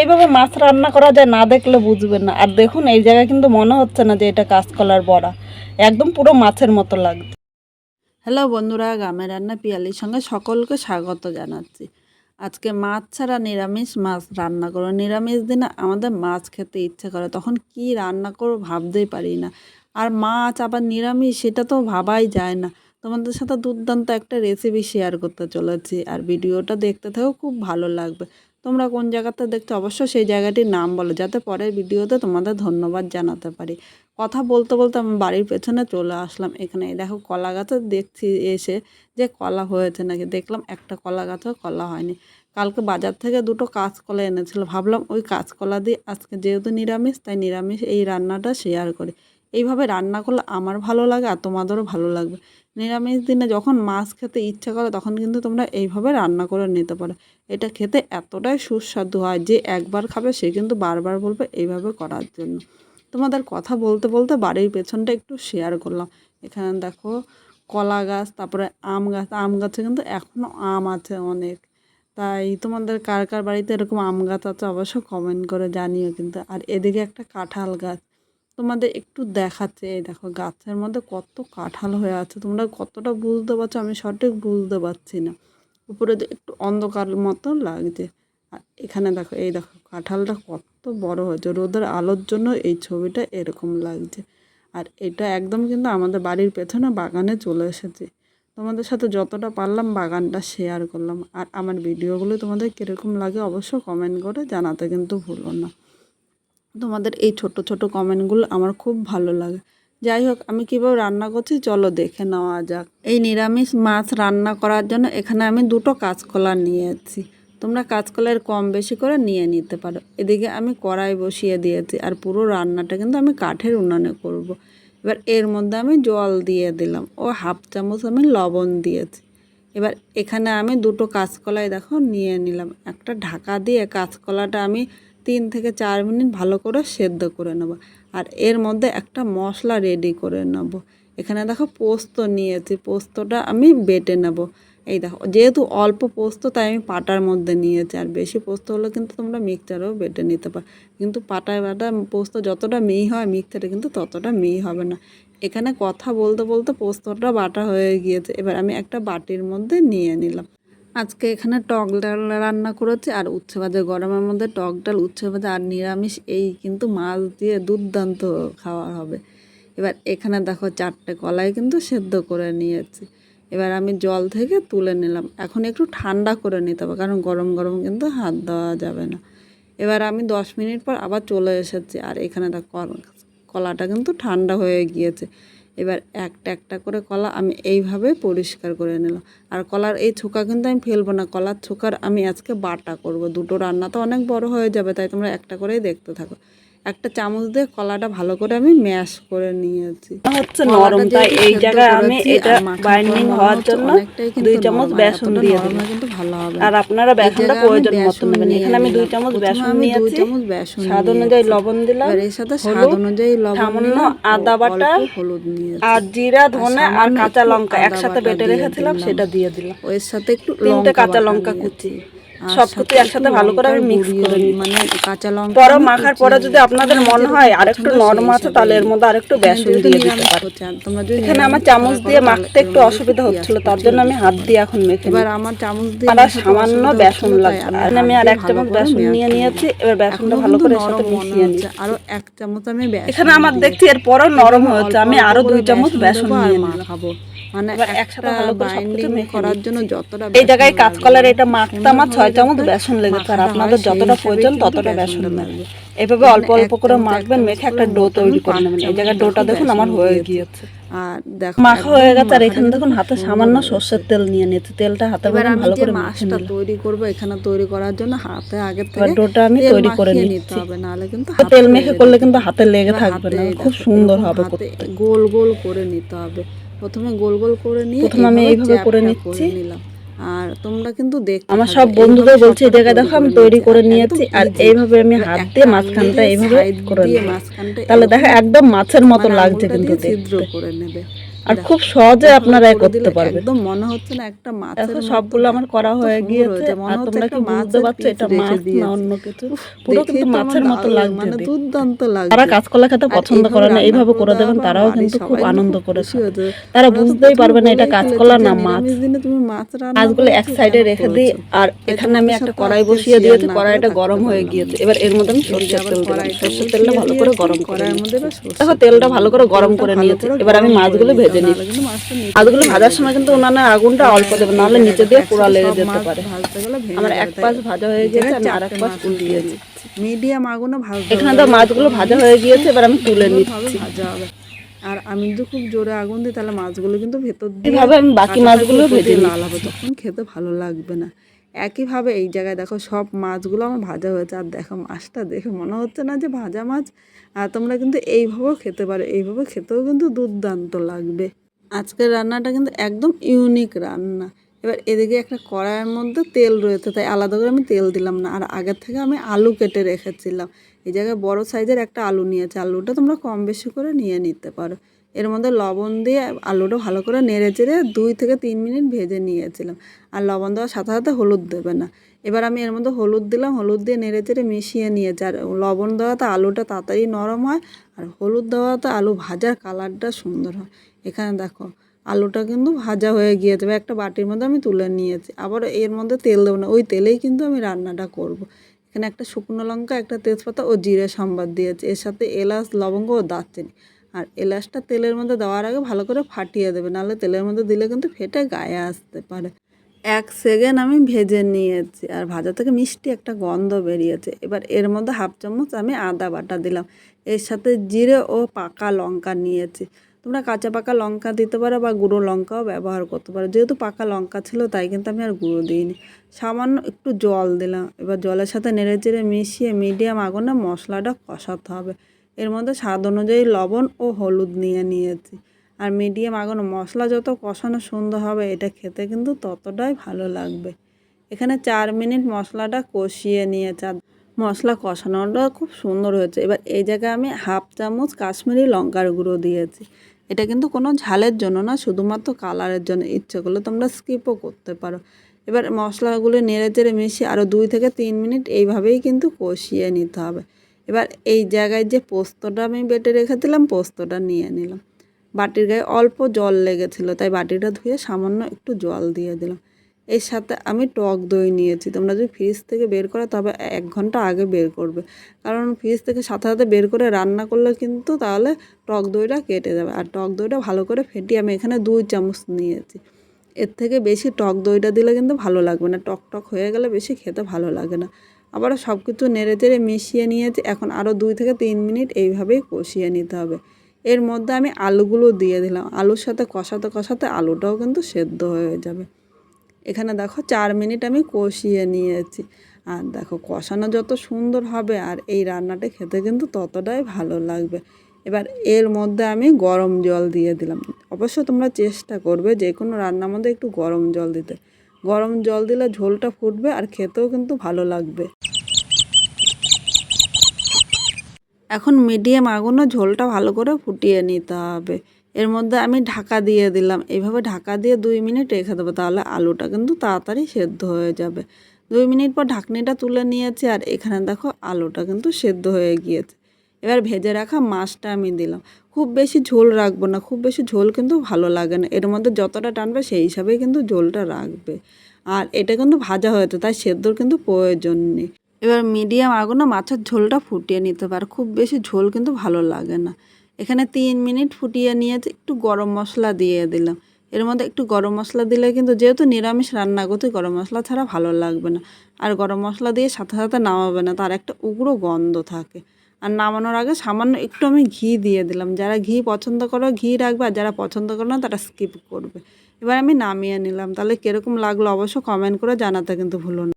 এইভাবে মাছ রান্না করা যায় না দেখলে বুঝবেন না। আর দেখুন, এই জায়গায় কিন্তু মনে হচ্ছে না যে এটা কাঁচকলার বড়া। একদম পুরো মাছের মতো লাগছে। হ্যালো বন্ধুরা, গ্রামের রান্না পিয়ালির সঙ্গে সকলকে স্বাগত জানাচ্ছি। আজকে মাছ ছাড়া নিরামিষ মাছ রান্না করো নিরামিষ দিনে আমাদের মাছ খেতে ইচ্ছে করে, তখন কি রান্না করব ভাবতেই পারি না। আর মাছ আবার নিরামিষ, সেটা তো ভাবাই যায় না। তোমাদের সাথে দুর্দান্ত একটা রেসিপি শেয়ার করতে চলেছি। আর ভিডিওটা দেখতে থেকেও খুব ভালো লাগবে। তোমরা কোন জায়গাতে দেখছ অবশ্যই সেই জায়গাটির নাম বলো, যাতে পরের ভিডিওতে তোমাদের ধন্যবাদ জানাতে পারি। কথা বলতে বলতে আমি বাড়ির পেছনে চলে আসলাম এখানে। দেখো কলা গাছে, দেখছি এসে যে কলা হয়েছে নাকি। দেখলাম একটা কলা গাছও কলা হয়নি। কালকে বাজার থেকে দুটো কাঁচকলা এনেছিল। ভাবলাম ওই কাঁচকলা দিয়ে আজকে যেহেতু নিরামিষ, তাই নিরামিষ এই রান্নাটা শেয়ার করি। এইভাবে রান্না করলে আমার ভালো লাগে আর তোমাদেরও ভালো লাগবে। নিরামিষ দিনে যখন মাছ খেতে ইচ্ছা করে, তখন কিন্তু তোমরা এইভাবে রান্না করে নিতে পারো। এটা খেতে এতটাই সুস্বাদু হয় যে একবার খাবে, সে কিন্তু বারবার বলবে এইভাবে করার জন্য। তোমাদের কথা বলতে বলতে বাড়ির পেছনটা একটু শেয়ার করলাম। এখানে দেখো কলা গাছ, তারপরে আম গাছ। আম গাছে কিন্তু এখনও আম আছে অনেক। তাই তোমাদের কার কার বাড়িতে এরকম আম গাছ আছে অবশ্য কমেন্ট করে জানিও কিন্তু। আর এদিকে একটা কাঁঠাল গাছ। তোমাদের একটু দেখাচ্ছে এই দেখো গাছের মধ্যে কত কাঁঠাল হয়ে আছে। তোমরা কতটা বুঝতে পারছ আমি সঠিক বুঝতে পারছি না। উপরে একটু অন্ধকার মতো লাগছে। আর এখানে দেখো, এই দেখো কাঁঠালটা কত বড় হয়েছে। রোদের আলোর জন্য এই ছবিটা এরকম লাগছে। আর এটা একদম কিন্তু আমাদের বাড়ির পেছনে বাগানে চলে এসেছে। তোমাদের সাথে যতটা পারলাম বাগানটা শেয়ার করলাম। আর আমার ভিডিওগুলো তোমাদের কীরকম লাগে অবশ্য কমেন্ট করে জানাতে কিন্তু ভুলো না। তোমাদের এই ছোট ছোট কমেন্টগুলো আমার খুব ভালো লাগে। যাই হোক, আমি কীভাবে রান্না করছি চলো দেখে নেওয়া যাক। এই নিরামিষ মাছ রান্না করার জন্য এখানে আমি দুটো কাঁচকলা নিয়েছি। তোমরা কাঁচকলার কম বেশি করে নিয়ে নিতে পারো। এদিকে আমি কড়াই বসিয়ে দিয়েছি আর পুরো রান্নাটা কিন্তু আমি কাঠের উনানে করব। এবার এর মধ্যে আমি জল দিয়ে দিলাম ও হাফ চামচ আমি লবণ দিয়েছি। এবার এখানে আমি দুটো কাঁচকলাই দেখো নিয়ে নিলাম। একটা ঢাকা দিয়ে কাঁচকলাটা আমি তিন থেকে চার মিনিট ভালো করে সেদ্ধ করে নেব। আর এর মধ্যে একটা মশলা রেডি করে নেব। এখানে দেখো পোস্ত নিয়েছি, পোস্তটা আমি বেটে নেব। এই দেখো, যেহেতু অল্প পোস্ত, তাই আমি পাটার মধ্যে নিয়েছি। আর বেশি পোস্ত হলে কিন্তু তোমরা মিক্সচারেও বেটে নিতে পারো। কিন্তু পাটায় বাটা, পোস্ত যতটা মিহি হয় মিক্সচারে কিন্তু ততটা মিহি হবে না। এখানে কথা বলতে বলতে পোস্তটা বাটা হয়ে গিয়েছে। এবার আমি একটা বাটির মধ্যে নিয়ে নিলাম। আজকে এখানে টক ডাল রান্না করেছি আর উচ্ছে ভাজা গরমের মধ্যে টক ডাল, উচ্ছে ভাজা আর নিরামিষ, এই কিন্তু মাছ দিয়ে দুর্দান্ত খাওয়া হবে। এবার এখানে দেখো চারটে কলাই কিন্তু সেদ্ধ করে নিয়েছি। এবার আমি জল থেকে তুলে নিলাম। এখন একটু ঠান্ডা করে নিতে হবে, কারণ গরম গরম কিন্তু হাত দেওয়া যাবে না। এবার আমি দশ মিনিট পর আবার চলে এসেছি, আর এখানে দেখো কলাটা কিন্তু ঠান্ডা হয়ে গিয়েছে। এবার একটা একটা করে কলা আমি এইভাবে পরিষ্কার করে নিলাম। আর কলার এই ছোকা কিন্তু আমি ফেলব না, কলার ছোকার আমি আজকে বাটা করব। দুটো রান্না তো অনেক বড় হয়ে যাবে, তাই তোমরা একটা করেই দেখতে থাকো। একটা চামচ দিয়ে কলাটা ভালো করে আমি ম্যাশ করে নিয়েছি। হচ্ছে নরম তাই এই জায়গায় আমি এটা বাইন্ডিং হওয়ার জন্য দুই চামচ বেসন দিয়ে দিলাম। কিন্তু ভালো হবে আর আপনারা বেসনটা প্রয়োজন মতো নেবেন। এখানে আমি দুই চামচ বেসন নিয়েছি। চামচ বেসন স্বাদ অনুযায়ী লবণ দিলাম আর এর সাথে স্বাদ অনুযায়ী লবণ সামান্য আদা বাটা হলুদ নিয়ে আর জিরা ধনে আর কাঁচা লঙ্কা একসাথে বেটে রেখেছিলাম সেটা দিয়ে দিলাম। এর সাথে একটু তিনটে কাঁচা লঙ্কা কুচি। সব কিছু একসাথে ভালো করে আমি মিক্স করে নিই। মানে কাঁচা লঙ্কা পরে মাখার পরে যদি আপনাদের মনে হয় আরেকটু নরম আছে তাহলে এর মধ্যে আরেকটু বেসন দিয়ে দিতে পারেন এখানে আমার চামচ দিয়ে মাখতে একটু অসুবিধা হচ্ছিল তার জন্য আমি হাত দিয়ে এখন মেখে এবার আমার চামচ দিয়ে আর সামান্য বেসন আর আমি আর এক চামচ বেসন নিয়ে নিয়েছি এবার বেসনটা ভালো করে সাথে মিশিয়ে নিই আরও এক চামচ আমি এখানে আমার দেখছি এরপরও নরম হয়েছে আমি আরও দুই চামচ বেসন নিয়ে মাখাবো। মানে একটা বাইন্ডিং করার জন্য যতটা এই জায়গায় বেসন কাঁচকলার এটা মাখতে আমার ছয় চামচ বেসন লেগেছে আর আপনাদের যতটা প্রয়োজন ততটা বেসন লাগবে। এভাবে অল্প অল্প করে মাখবেন মেখে একটা ডো তৈরি করে নেবেন। এই জায়গায় ডোটা দেখুন আমার হয়ে গিয়েছে। আর দেখো মাখা হয়ে গেছে আর এখানে দেখুন হাতে সামান্য সর্ষের তেল নিয়ে নিয়েছি। তেলটা হাতে করে ভালো করে মাছটা তৈরি করব এখানে তৈরি করার জন্য হাতে আগে থেকে ডোটা আমি তৈরি করে নিতে হবে নাহলে কিন্তু তেল মেখে করলে কিন্তু হাতে লেগে থাকবে না। খুব সুন্দর হবে গোল গোল করে নিতে হবে। প্রথমে গোল গোল করে নিয়ে প্রথমে আমি এইভাবে করে নিচ্ছি। নিলাম আর তোমরা কিন্তু দেখ আমার সব বন্ধুদের বলছে এই জায়গায় দেখো আমি তৈরি করে নিয়েছি আর এইভাবে আমি। হাত দিয়ে মাছখানটা মাঝখানটা এইভাবে করে নিয়ে নেব তাহলে দেখো একদম মাছের মতো মানে লাগছে কিন্তু ছিদ্র করে নেবে আর খুব সহজে আপনারা করতে পারবেন। একদম মনে হচ্ছে না একটা দেখো মতো সবগুলো আমার করা হয়ে গিয়েছে মনে আর হচ্ছে তোমরা কি মাছের পারছ এটা মাছ না অন্য কিছু? পুরো কিন্তু মাছের মতো লাগছে মানে। দুর্দান্ত লাগছে। যারা কাঁচকলা খেতে পছন্দ করে না এইভাবে করে দেবেন তারাও কিন্তু খুব আনন্দ করে তারা বুঝতেই পারবে না এটা কাঁচকলা না মাছ। তুমি মাছ রান্না মাছগুলো এক সাইডে রেখে দিই আর এখানে আমি একটা কড়াই বসিয়ে দিয়েছি কড়াইটা গরম হয়ে গিয়েছে। এবার এর মধ্যে আমি সর্ষের তেল দিলাম। সর্ষের তেলটা ভালো করে গরম করে কড়াইয়ের মধ্যে দেখো তেলটা ভালো করে গরম করে নিয়েছি এবার আমি মাছগুলো নিতে ভেজে নিচ্ছি ভাজার সময় কিন্তু আগুনটা অল্প দেবে নাহলে নিচে দিয়ে পোড়া লেগে যেতে পারে। আমার এক পাশ ভাজা হয়ে গেছে আর আর এক পাশ মিডিয়াম আগুনে ভাজতে এখানে তো মাছগুলো ভাজা হয়ে গিয়েছে এবার আমি তুলে নিচ্ছি। ভাজা হবে। আর আমি যদি খুব জোরে আগুন দিই তাহলে মাছগুলো কিন্তু ভেতর দিয়ে আমি বাকি মাছগুলো ভেজে লাল হবে তখন খেতে ভালো লাগবে না। একইভাবে এই জায়গায় দেখো সব মাছগুলো আমার ভাজা হয়েছে। আর দেখো মাছটা দেখে মনে হচ্ছে না যে ভাজা মাছ। আর তোমরা কিন্তু এইভাবেও খেতে পারো, এইভাবে খেতেও কিন্তু দুর্দান্ত লাগবে। আজকের রান্নাটা কিন্তু একদম ইউনিক রান্না। এবার এদিকে একটা কড়াইয়ের মধ্যে তেল রয়েছে, তাই আলাদা করে আমি তেল দিলাম না। আর আগের থেকে আমি আলু কেটে রেখেছিলাম। এই জায়গায় বড় সাইজের একটা আলু নিয়েছে। আলুটা তোমরা কম বেশি করে নিয়ে নিতে পারো। এর মধ্যে লবণ দিয়ে আলুটা ভালো করে নেড়ে চেড়ে দুই থেকে তিন মিনিট ভেজে নিয়েছিলাম। আর লবণ দেওয়ার সাথে সাথে হলুদ দেবে না। এবার আমি এর মধ্যে হলুদ দিলাম, হলুদ দিয়ে নেড়ে চেড়ে মিশিয়ে নিয়েছি। আর লবণ দেওয়াতে আলুটা তাড়াতাড়ি নরম হয় আর হলুদ দেওয়াতে আলু ভাজার কালারটা সুন্দর হয়। এখানে দেখো, আলুটা কিন্তু ভাজা হয়ে গিয়েছে। এবার একটা বাটির মধ্যে আমি তুলে নিয়েছি। আবার এর মধ্যে তেল দেবো না, ওই তেলেই কিন্তু আমি রান্নাটা করব। এখানে একটা শুকনো লঙ্কা, একটা তেজপাতা ও জিরে সম্বাদ দিয়েছি। এর সাথে এলাচ, লবঙ্গ ও দারচিনি। আর এলাচটা তেলের মধ্যে দেওয়ার আগে ভালো করে ফাটিয়ে দেবে, নাহলে তেলের মধ্যে দিলে কিন্তু ফেটে গায়ে আসতে পারে। এক সেকেন্ড আমি ভেজে নিয়েছি আর ভাজা থেকে মিষ্টি একটা গন্ধ বেরিয়েছে। এবার এর মধ্যে হাফ চামচ আমি আদা বাটা দিলাম। এর সাথে জিরে ও পাকা লঙ্কা নিয়েছি। তোমরা কাঁচা পাকা লঙ্কা দিতে পারো বা গুঁড়ো লঙ্কাও ব্যবহার করতে পারো। যেহেতু পাকা লঙ্কা ছিল, তাই কিন্তু আমি আর গুঁড়ো দিইনি। সামান্য একটু জল দিলাম। এবার জলের সাথে নেড়ে চেড়ে মিশিয়ে মিডিয়াম আগুনে মশলাটা কষাতে হবে। এর মধ্যে স্বাদ অনুযায়ী লবণ ও হলুদ নিয়ে নিয়েছি। আর মিডিয়াম আগুন মশলা যত কষানো সুন্দর হবে, এটা খেতে কিন্তু ততটাই ভালো লাগবে। এখানে চার মিনিট মশলাটা কষিয়ে নিয়েছে। আর মশলা কষানোটা খুব সুন্দর হয়েছে। এবার এই জায়গায় আমি হাফ চামচ কাশ্মীরি লঙ্কার গুঁড়ো দিয়েছি। এটা কিন্তু কোনো ঝালের জন্য না, শুধুমাত্র কালারের জন্য। ইচ্ছে করলে তোমরা স্কিপও করতে পারো। এবার মশলাগুলো নেড়ে চেড়ে মিশিয়ে আরও দুই থেকে তিন মিনিট এইভাবেই কিন্তু কষিয়ে নিতে হবে। এবার এই জায়গায় যে পোস্তটা আমি বেটে রেখে দিলাম পোস্তটা নিয়ে নিলাম। বাটির গায়ে অল্প জল লেগেছিলো, তাই বাটিটা ধুয়ে সামান্য একটু জল দিয়ে দিলাম। এর সাথে আমি টক দই নিয়েছি। তোমরা যদি ফ্রিজ থেকে বের করো, তবে এক ঘণ্টা আগে বের করবে। কারণ ফ্রিজ থেকে সাথে সাথে বের করে রান্না করলে কিন্তু তাহলে টক দইটা কেটে যাবে। আর টক দইটা ভালো করে ফেটিয়ে আমি এখানে দুই চামচ নিয়েছি। এর থেকে বেশি টক দইটা দিলে কিন্তু ভালো লাগবে না। টক টক হয়ে গেলে বেশি খেতে ভালো লাগে না। আবারও সব কিছু নেড়ে চেড়ে মিশিয়ে নিয়েছি। এখন আরও দুই থেকে তিন মিনিট এইভাবেই কষিয়ে নিতে হবে। এর মধ্যে আমি আলুগুলো দিয়ে দিলাম। আলুর সাথে কষাতে কষাতে আলুটাও কিন্তু সেদ্ধ হয়ে যাবে। এখানে দেখো চার মিনিট আমি কষিয়ে নিয়েছি। আর দেখো কষানো যত সুন্দর হবে আর এই রান্নাটা খেতে কিন্তু ততটাই ভালো লাগবে। এবার এর মধ্যে আমি গরম জল দিয়ে দিলাম। অবশ্য তোমরা চেষ্টা করবে যে কোনো রান্নার মধ্যে একটু গরম জল দিতে। গরম জল দিলে ঝোলটা ফুটবে আর খেতেও কিন্তু ভালো লাগবে। এখন মিডিয়াম আগুনে ঝোলটা ভালো করে ফুটিয়ে নিতে হবে। এর মধ্যে আমি ঢাকা দিয়ে দিলাম। এইভাবে ঢাকা দিয়ে দুই মিনিট রেখে দেবো, তাহলে আলুটা কিন্তু তাড়াতাড়ি সেদ্ধ হয়ে যাবে। দুই মিনিট পর ঢাকনিটা তুলে নিয়েছি, আর এখানে দেখো আলুটা কিন্তু সেদ্ধ হয়ে গিয়েছে। এবার ভেজে রাখা মাছটা আমি দিলাম। খুব বেশি ঝোল রাখব না, খুব বেশি ঝোল কিন্তু ভালো লাগে না। এর মধ্যে যতটা টানবে সেই হিসাবেই কিন্তু ঝোলটা রাখবে। আর এটা কিন্তু ভাজা হয়েছে, তাই সেদ্ধর কিন্তু প্রয়োজন নেই। এবার মিডিয়াম আগুনে মাছের ঝোলটা ফুটিয়ে নিতে পারে খুব বেশি ঝোল কিন্তু ভালো লাগে না। এখানে তিন মিনিট ফুটিয়ে নিয়েছি, একটু গরম মশলা দিয়ে দিলাম। এর মধ্যে একটু গরম মশলা দিলে কিন্তু যেহেতু নিরামিষ রান্না করতে গরম মশলা ছাড়া ভালো লাগবে না। আর গরম মশলা দিয়ে সাথে সাথে নামাবে না, তার একটা উগ্র গন্ধ থাকে। আর নামানোর আগে সামান্য একটু আমি ঘি দিয়ে দিলাম। যারা ঘি পছন্দ করো, ঘি রাখবে, আর যারা পছন্দ করো না, তারা স্কিপ করবে। এবার আমি নামিয়ে নিলাম। তাহলে কীরকম লাগল অবশ্য কমেন্ট করে জানাতে কিন্তু ভুলো না।